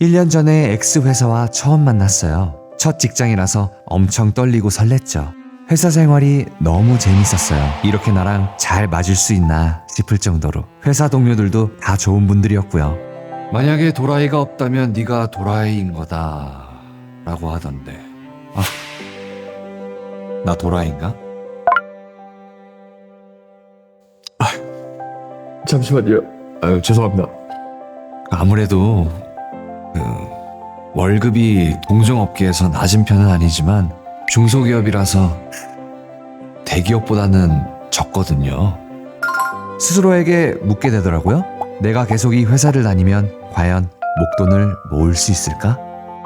1년 전에 X회사와 처음 만났어요. 첫 직장이라서 엄청 떨리고 설렜죠. 회사 생활이 너무 재밌었어요. 이렇게 나랑 잘 맞을 수 있나 싶을 정도로. 회사 동료들도 다 좋은 분들이었고요. 만약에 도라이가 없다면 네가 도라이인 거다 라고 하던데. 아, 나 도라이인가? 잠시만요. 아유, 죄송합니다. 아무래도 그 월급이 동종업계에서 낮은 편은 아니지만 중소기업이라서 대기업보다는 적거든요. 스스로에게 묻게 되더라고요. 내가 계속 이 회사를 다니면 과연 목돈을 모을 수 있을까?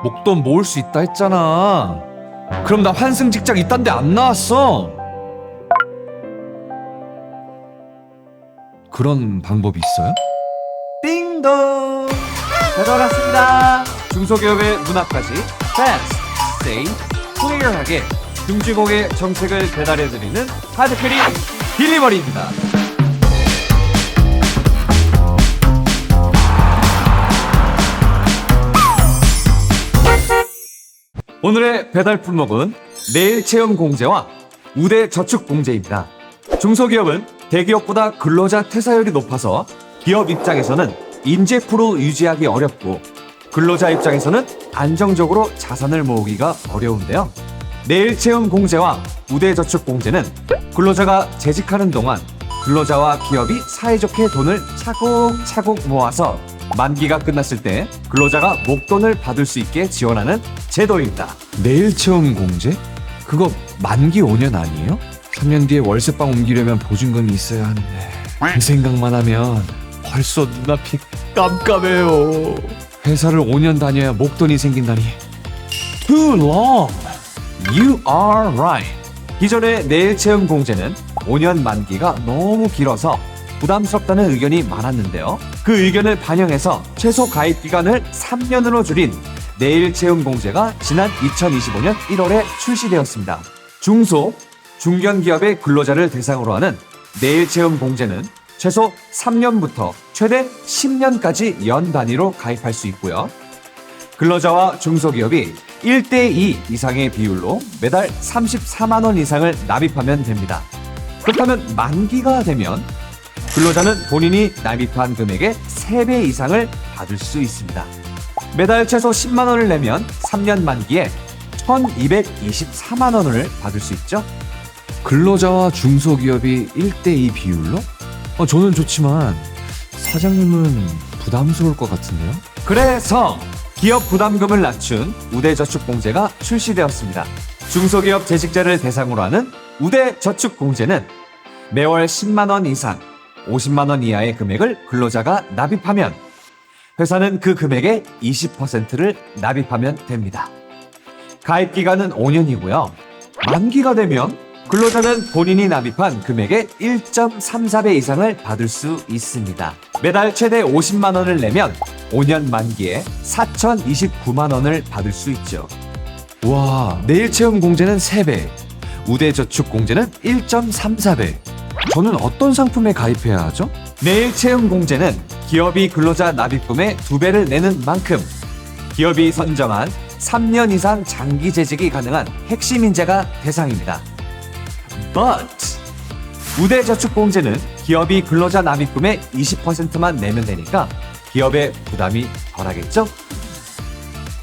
목돈 모을 수 있다 했잖아. 그럼 나 환승 직장 있단데 안 나왔어. 그런 방법이 있어요? 왔습니다 중소기업의 문 앞까지 fast, safe, clear하게 금주공의 정책을 배달해드리는 하드캐리 딜리버리입니다 오늘의 배달 품목은 내일 체험 공제와 우대 저축 공제입니다. 중소기업은 대기업보다 근로자 퇴사율이 높아서 기업 입장에서는 인재풀을 유지하기 어렵고 근로자 입장에서는 안정적으로 자산을 모으기가 어려운데요. 내일 체험 공제와 우대 저축 공제는 근로자가 재직하는 동안 근로자와 기업이 사이좋게 돈을 차곡차곡 모아서 만기가 끝났을 때 근로자가 목돈을 받을 수 있게 지원하는 제도입니다. 내일 체험 공제? 그거 만기 5년 아니에요? 3년 뒤에 월세방 옮기려면 보증금이 있어야 하는데 그 생각만 하면 벌써 눈앞이 깜깜해요. 회사를 5년 다녀야 목돈이 생긴다니. Too long. You are right. 기존의 내일 체험 공제는 5년 만기가 너무 길어서 부담스럽다는 의견이 많았는데요. 그 의견을 반영해서 최소 가입 기간을 3년으로 줄인 내일 체험 공제가 지난 2025년 1월에 출시되었습니다. 중소, 중견 기업의 근로자를 대상으로 하는 내일 체험 공제는 최소 3년부터 최대 10년까지 연 단위로 가입할 수 있고요. 근로자와 중소기업이 1대2 이상의 비율로 매달 34만 원 이상을 납입하면 됩니다. 그렇다면 만기가 되면 근로자는 본인이 납입한 금액의 3배 이상을 받을 수 있습니다. 매달 최소 10만 원을 내면 3년 만기에 1224만 원을 받을 수 있죠. 근로자와 중소기업이 1대2 비율로? 어, 저는 좋지만 사장님은 부담스러울 것 같은데요? 그래서 기업 부담금을 낮춘 우대저축공제가 출시되었습니다. 중소기업 재직자를 대상으로 하는 우대저축공제는 매월 10만 원 이상, 50만 원 이하의 금액을 근로자가 납입하면 회사는 그 금액의 20%를 납입하면 됩니다. 가입 기간은 5년이고요. 만기가 되면 근로자는 본인이 납입한 금액의 1.34배 이상을 받을 수 있습니다. 매달 최대 50만 원을 내면 5년 만기에 4,029만 원을 받을 수 있죠. 와, 내일 체험 공제는 3배, 우대 저축 공제는 1.34배. 저는 어떤 상품에 가입해야 하죠? 내일 체험 공제는 기업이 근로자 납입금의 2배를 내는 만큼 기업이 선정한 3년 이상 장기 재직이 가능한 핵심 인재가 대상입니다. But 우대저축공제는 기업이 근로자 납입금의 20%만 내면 되니까 기업의 부담이 덜하겠죠?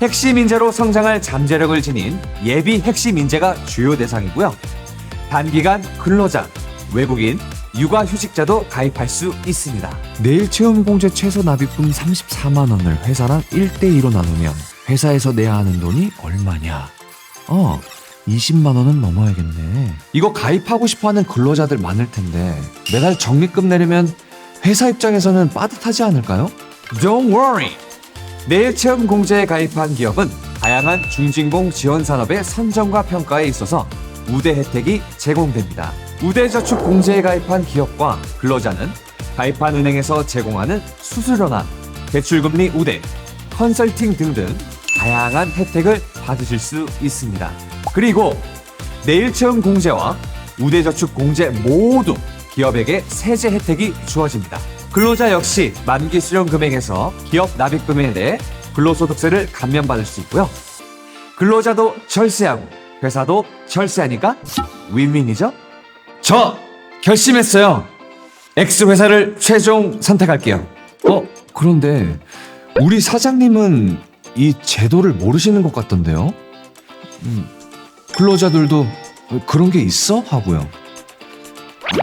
핵심 인재로 성장할 잠재력을 지닌 예비 핵심 인재가 주요 대상이고요. 단기간 근로자, 외국인, 육아휴직자도 가입할 수 있습니다. 내일 체험공제 최소 납입금 34만 원을 회사랑 1대 2로 나누면 회사에서 내야 하는 돈이 얼마냐? 어, 20만 원은 넘어야겠네. 이거 가입하고 싶어하는 근로자들 많을 텐데 매달 적립금 내려면 회사 입장에서는 빠듯하지 않을까요? Don't worry. 내일 체험 공제에 가입한 기업은 다양한 중진공 지원 산업의 선정과 평가에 있어서 우대 혜택이 제공됩니다. 우대저축 공제에 가입한 기업과 근로자는 가입한 은행에서 제공하는 수수료나 대출금리 우대, 컨설팅 등등 다양한 혜택을 받으실 수 있습니다. 그리고 내일 체험 공제와 우대저축 공제 모두 기업에게 세제 혜택이 주어집니다. 근로자 역시 만기 수령 금액에서 기업 납입금에 대해 근로소득세를 감면받을 수 있고요. 근로자도 절세하고 회사도 절세하니까 윈윈이죠? 저 결심했어요. X 회사를 최종 선택할게요. 어, 그런데 우리 사장님은 이 제도를 모르시는 것 같던데요? 음, 근로자들도 그런 게 있어? 하고요.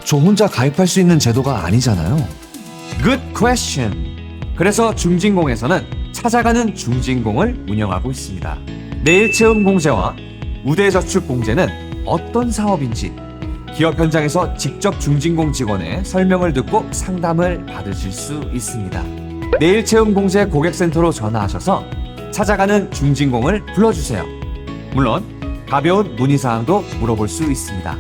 저 혼자 가입할 수 있는 제도가 아니잖아요. Good question. 그래서 중진공에서는 찾아가는 중진공을 운영하고 있습니다. 내일 체험 공제와 우대저축 공제는 어떤 사업인지 기업 현장에서 직접 중진공 직원의 설명을 듣고 상담을 받으실 수 있습니다. 내일 체험 공제 고객센터로 전화하셔서 찾아가는 중진공을 불러주세요. 물론 가벼운 문의사항도 물어볼 수 있습니다.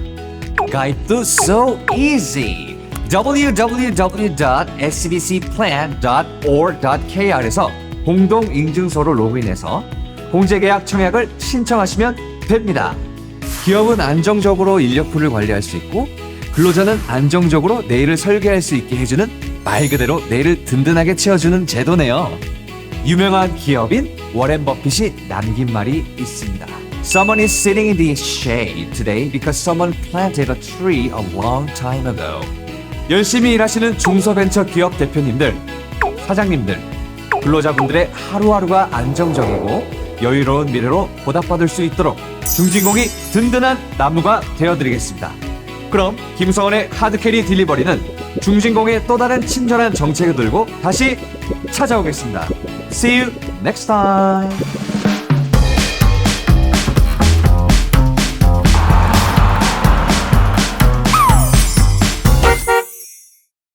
가입도 so easy. www.sbcplan.or.kr에서 공동 인증서로 로그인해서 공제계약 청약을 신청하시면 됩니다. 기업은 안정적으로 인력풀을 관리할 수 있고 근로자는 안정적으로 내일을 설계할 수 있게 해주는 말 그대로 내일을 든든하게 채워주는 제도네요. 유명한 기업인 워렌 버핏이 남긴 말이 있습니다. Someone is sitting in the shade today because someone planted a tree a long time ago. 열심히 일하시는 중소벤처 기업 대표님들, 사장님들, 근로자분들의 하루하루가 안정적이고 여유로운 미래로 보답받을 수 있도록 중진공이 든든한 나무가 되어드리겠습니다. 그럼 김성원의 하드캐리 딜리버리는 중진공의 또 다른 친절한 정책을 들고 다시 찾아오겠습니다. See you next time.